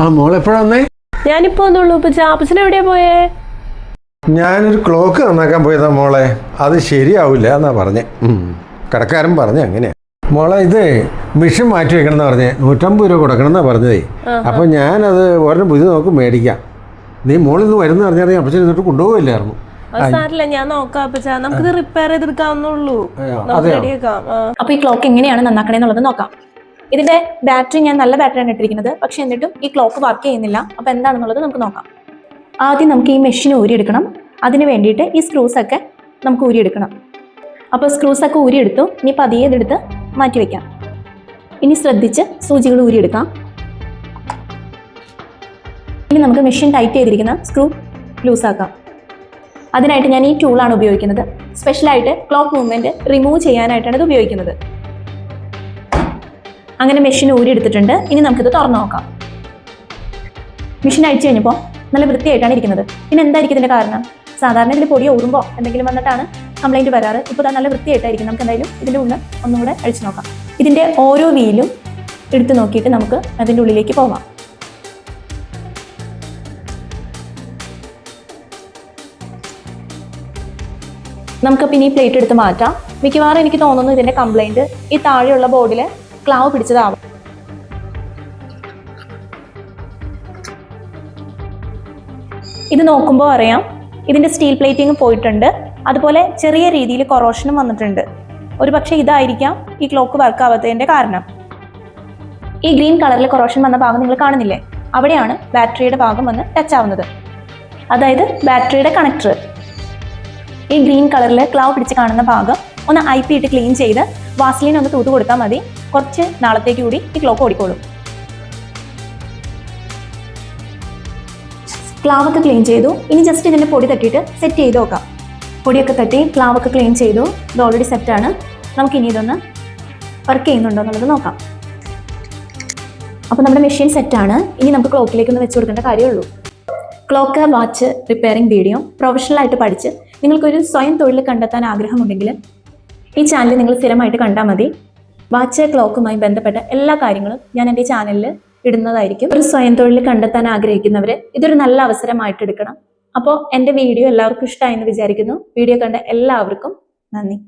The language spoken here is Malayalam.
ആ മോൾ എപ്പോഴാ വന്നേ? ഞാനിപ്പോ ഇപ്പൊ ചാപ്പച്ചൻ എവിടെയാ പോയേ? ഞാനൊരു ക്ലോക്ക് നന്നാക്കാൻ പോയതാ മോളെ. അത് ശരിയാവില്ല എന്നാ പറഞ്ഞേ. കടക്കാരൻ പറഞ്ഞു അങ്ങനെയാ മോളെ ഇത് മിഷൻ മാറ്റി വെക്കണം എന്ന് പറഞ്ഞേ. നൂറ്റമ്പത് രൂപ കൊടുക്കണം എന്നാ പറഞ്ഞതേ അപ്പൊ ഞാനത് ഒരെണ്ണം പുതിയ നോക്ക് മേടിക്കാം. നീ മോളിന്ന് വരുന്ന പറഞ്ഞാൽ അപ്പച്ചൻ എന്നിട്ട് കൊണ്ടുപോകില്ലായിരുന്നു അത് സാരില്ല ഞാൻ നോക്കാം അപ്പച്ച. നമുക്കിത് റിപ്പയർ ചെയ്തെടുക്കാവുന്നുള്ളൂ നമുക്ക് റെഡിയാക്കാം അപ്പോൾ ഈ ക്ലോക്ക് എങ്ങനെയാണ് നന്നാക്കണേന്നുള്ളത് നോക്കാം. ഇതിന്റെ ബാറ്ററി ഞാൻ നല്ല ബാറ്ററിയാണ് ഇട്ടിരിക്കുന്നത്. പക്ഷെ എന്നിട്ടും ഈ ക്ലോക്ക് വർക്ക് ചെയ്യുന്നില്ല. അപ്പോൾ എന്താണെന്നുള്ളത് നമുക്ക് നോക്കാം. ആദ്യം നമുക്ക് ഈ മെഷീൻ ഊരിയെടുക്കണം. അതിന് വേണ്ടിയിട്ട് ഈ സ്ക്രൂസ് ഒക്കെ നമുക്ക് ഊരിയെടുക്കണം. അപ്പോൾ സ്ക്രൂസ് ഒക്കെ ഊരിയെടുത്തു. ഇനി പതിയെ ഇതെടുത്ത് മാറ്റി വെക്കാം. ഇനി ശ്രദ്ധിച്ച് സൂചികൾ ഊരിയെടുക്കാം. ഇനി നമുക്ക് മെഷീൻ ടൈറ്റ് ചെയ്തിരിക്കുന്ന സ്ക്രൂ ലൂസാക്കാം അതിനായിട്ട് ഞാൻ ഈ ടൂളാണ് ഉപയോഗിക്കുന്നത്. സ്പെഷ്യലായിട്ട് ക്ലോക്ക് മൂവ്മെന്റ് റിമൂവ് ചെയ്യാനായിട്ടാണ് ഇത് ഉപയോഗിക്കുന്നത്. അങ്ങനെ മെഷീൻ ഊരിയെടുത്തിട്ടുണ്ട് ഇനി നമുക്കിത് തുറന്നു നോക്കാം. മെഷീൻ അഴിച്ചു കഴിഞ്ഞപ്പോൾ നല്ല വൃത്തിയായിട്ടാണ് ഇരിക്കുന്നത്. പിന്നെ എന്തായിരിക്കും ഇതിന്റെ കാരണം? സാധാരണ ഇതിൽ പൊടി ഊറുമ്പോൾ എന്തെങ്കിലും വന്നിട്ടാണ് കംപ്ലൈന്റ് വരാറ്. ഇപ്പോൾ നല്ല വൃത്തിയായിട്ടായിരിക്കും. നമുക്ക് എന്തായാലും ഇതിന്റെ ഉള്ളിൽ ഒന്നുകൂടെ അഴിച്ചു നോക്കാം. ഇതിന്റെ ഓരോ വീലും എടുത്തു നോക്കിയിട്ട് നമുക്ക് അതിന്റെ ഉള്ളിലേക്ക് പോവാം. നമുക്കപ്പോൾ ഇനി പ്ലേറ്റ് എടുത്ത് മാറ്റാം. മിക്കവാറും എനിക്ക് തോന്നുന്നു ഇതിന്റെ കംപ്ലൈന്റ് ഈ താഴെയുള്ള ബോർഡിൽ ക്ലാവ് പിടിച്ചതാവും. ഇത് നോക്കുമ്പോൾ അറിയാം ഇതിന്റെ സ്റ്റീൽ പ്ലേറ്റിംഗ് പോയിട്ടുണ്ട്. അതുപോലെ ചെറിയ രീതിയിൽ കൊറോഷനും വന്നിട്ടുണ്ട്. ഒരു പക്ഷേ ഇതായിരിക്കാം ഈ ക്ലോക്ക് വർക്ക് ആവാത്തതിന്റെ കാരണം. ഈ ഗ്രീൻ കളറിൽ കൊറോഷൻ വന്ന ഭാഗം നിങ്ങൾ കാണുന്നില്ലേ? അവിടെയാണ് ബാറ്ററിയുടെ ഭാഗം വന്ന് ടച്ച് ആവുന്നത്. അതായത് ബാറ്ററിയുടെ കണക്ടർ ഈ ഗ്രീൻ കളറിൽ ക്ലാവ് പിടിച്ച് കാണുന്ന ഭാഗം ഒന്ന് ഐ പി ഇട്ട് ക്ലീൻ ചെയ്ത് വാസ്ലിൻ ഒന്ന് തൂത്ത് കൊടുത്താൽ മതി. കുറച്ച് നാളത്തേക്ക് കൂടി ഈ ക്ലോക്ക് ഓടിക്കോളും. ക്ലാവൊക്കെ ക്ലീൻ ചെയ്തു. ഇനി ജസ്റ്റ് ഇതിന്റെ പൊടി തട്ടിയിട്ട് സെറ്റ് ചെയ്ത് നോക്കാം പൊടിയൊക്കെ തട്ടി ക്ലാവൊക്കെ ക്ലീൻ ചെയ്തു. ഇത് ഓൾറെഡി സെറ്റാണ് നമുക്ക് ഇനി ഇതൊന്ന് വർക്ക് ചെയ്യുന്നുണ്ടോ എന്നുള്ളത് നോക്കാം. അപ്പോൾ നമ്മുടെ മെഷീൻ സെറ്റാണ് ഇനി നമുക്ക് ക്ലോക്കിലേക്ക് ഒന്ന് വെച്ച് കൊടുക്കേണ്ട കാര്യമുള്ളൂ. ക്ലോക്ക് വാച്ച് റിപ്പയറിംഗ് വീഡിയോ പ്രൊഫഷണലായിട്ട് പഠിച്ച് നിങ്ങൾക്കൊരു സ്വയം തൊഴിൽ കണ്ടെത്താൻ ആഗ്രഹമുണ്ടെങ്കിൽ ഈ ചാനൽ നിങ്ങൾ സ്ഥിരമായിട്ട് കണ്ടാൽ മതി. വാച്ച് ക്ലോക്കുമായി ബന്ധപ്പെട്ട എല്ലാ കാര്യങ്ങളും ഞാൻ എന്റെ ചാനലിൽ ഇടുന്നതായിരിക്കും. ഒരു സ്വയം തൊഴിൽ കണ്ടെത്താൻ ആഗ്രഹിക്കുന്നവർ ഇതൊരു നല്ല അവസരമായിട്ട് എടുക്കണം അപ്പോൾ എന്റെ വീഡിയോ എല്ലാവർക്കും ഇഷ്ടമായെന്ന് വിചാരിക്കുന്നു. വീഡിയോ കണ്ട എല്ലാവർക്കും നന്ദി.